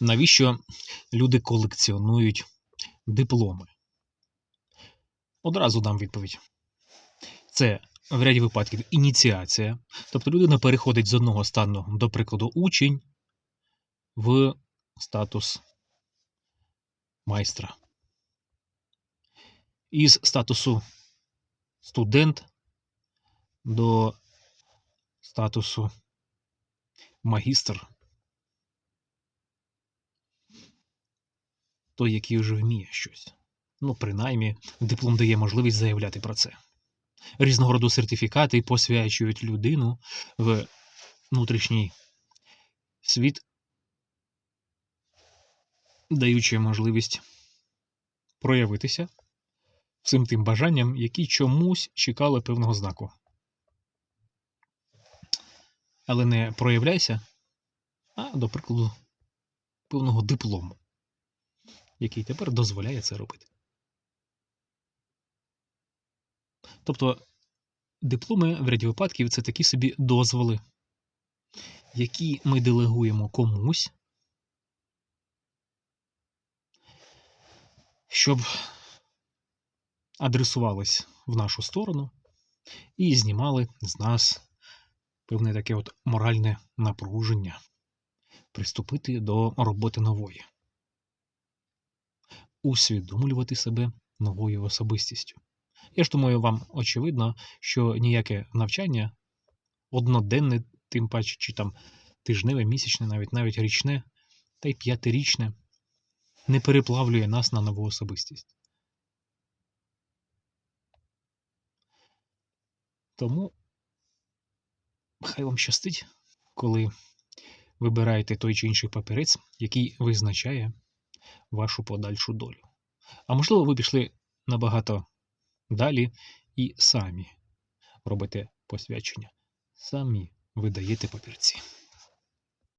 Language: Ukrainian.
навіщо люди колекціонують дипломи? Одразу дам відповідь. Це в ряді випадків ініціація. Тобто людина переходить з одного стану, до прикладу, учень в статус майстра. Із статусу студент до статусу магістр. Той, який вже вміє щось. Ну, принаймні, диплом дає можливість заявляти про це. Різного роду сертифікати посвячують людину в внутрішній світ, даючи можливість проявитися всім тим бажанням, які чомусь чекали певного знаку. Але не проявляйся, а, до прикладу, певного диплому, який тепер дозволяє це робити. Тобто дипломи в ряді випадків це такі собі дозволи, які ми делегуємо комусь, щоб адресувались в нашу сторону і знімали з нас певне таке от моральне напруження приступити до роботи нової, усвідомлювати себе новою особистістю. Я ж думаю, вам очевидно, що ніяке навчання одноденне, тим паче, чи там тижневе, місячне, навіть навіть річне, та й п'ятирічне, не переплавлює нас на нову особистість. Тому хай вам щастить, коли вибираєте той чи інший папірець, який визначає вашу подальшу долю. А можливо, ви пішли набагато далі і самі робите посвячення, самі видаєте папірці.